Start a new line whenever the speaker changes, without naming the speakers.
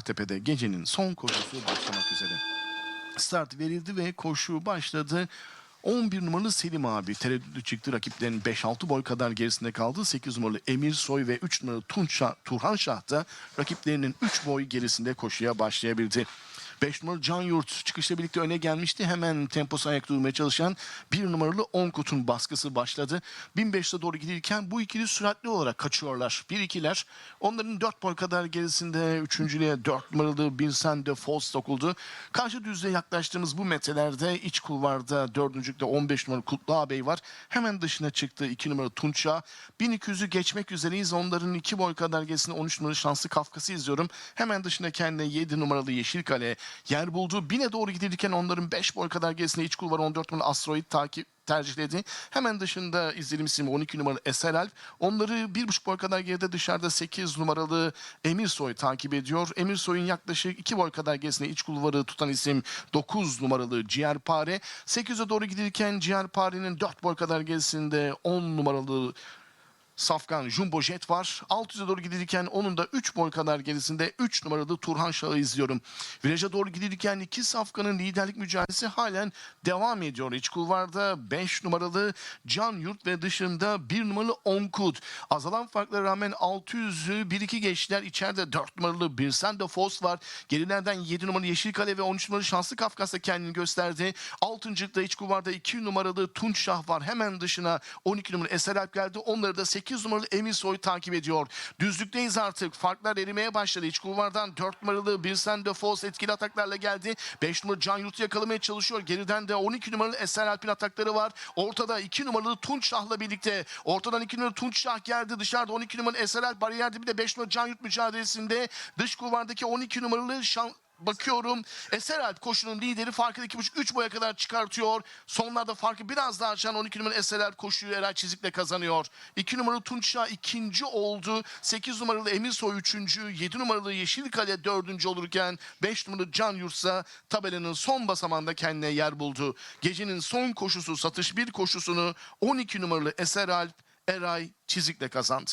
Tepe'de gecenin son koşusu başlamak üzere. Start verildi ve koşu başladı. 11 numaralı Selim abi tereddütlü çıktı. Rakiplerin 5-6 boy kadar gerisinde kaldı. 8 numaralı Emir Soy ve 3 numaralı Tunça, Turhan Şah da rakiplerinin 3 boy gerisinde koşuya başlayabildi. 5 numaralı Can Yurt çıkışla birlikte öne gelmişti. Hemen temposu ayak durmaya çalışan 1 numaralı Onkut'un baskısı başladı. 1500'e doğru gidilirken bu ikili süratli olarak kaçıyorlar. 1-2'ler. Onların 4 boy kadar gerisinde üçüncülüğe 4 numaralı Bilsen de Falls sokuldu. Karşı düzlüğe yaklaştığımız bu metrelerde iç kulvarda 4. 15 numaralı Kutlu Ağabey var. Hemen dışına çıktı 2 numaralı Tunça. 1200'ü geçmek üzereyiz. Onların 2 boy kadar gerisinde 13 numaralı Şanslı Kafkas'ı izliyorum. Hemen dışında kendine 7 numaralı Yeşilkale yer buldu. Bine doğru gidilirken onların 5 boy kadar gerisinde iç kulvar 14 numaralı Asteroid takip tercihledi. Hemen dışında izlenim isim 12 numaralı Eser Alp. Onları 1,5 boy kadar geride dışarıda 8 numaralı Emir Soy takip ediyor. Emir Soy'un yaklaşık 2 boy kadar gerisinde iç kulvarı tutan isim 9 numaralı Ciğerpare. 8'e doğru gidilirken Ciğerpare'nin 4 boy kadar gerisinde 10 numaralı Safkan Jumbo Jet var. 600'e doğru gidilirken onun da 3 boy kadar gerisinde 3 numaralı Turhan Şah'ı izliyorum. Viraja doğru gidilirken iki Safkan'ın liderlik mücadelesi halen devam ediyor. İç kulvarda 5 numaralı Can Yurt ve dışında 1 numaralı Onkut. Azalan farklara rağmen 600'ü 1-2 geçtiler. İçeride 4 numaralı Birsen de Fos var. Gerilerden 7 numaralı Yeşilkale ve 13 numaralı Şanslı Kafkas'ta kendini gösterdi. 6. iç kulvarda 2 numaralı Tunç Şah var. Hemen dışına 12 numaralı Eser Alp geldi. Onları da 8 numaralı Emir Soy takip ediyor. Düzlükteyiz artık. Farklar erimeye başladı. İç kulvardan 4 numaralı Birsen de Fos etkili ataklarla geldi. 5 numaralı Can Yurt'u yakalamaya çalışıyor. Geriden de 12 numaralı Eser Alp'in atakları var. Ortada 2 numaralı Tunç Şah'la birlikte. Ortadan 2 numaralı Tunç Şah geldi. Dışarıda 12 numaralı Eser Alp bariyerde bir de 5 numaralı Can Yurt mücadelesinde. Dış kulvardaki 12 numaralı Şan Bakıyorum Eser Alp koşunun lideri farkı 2.5-3 boya kadar çıkartıyor. Sonlarda farkı biraz daha açan 12 numaralı Eser Alp koşuyu Eray Çizik'le kazanıyor. 2 numaralı Tunç'a ikinci oldu. 8 numaralı Emir Soy üçüncü. 7 numaralı Yeşilkale dördüncü olurken 5 numaralı Can Yurtsa tabelanın son basamağında kendine yer buldu. Gecenin son koşusu satış bir koşusunu 12 numaralı Eser Alp Eray Çizik'le kazandı.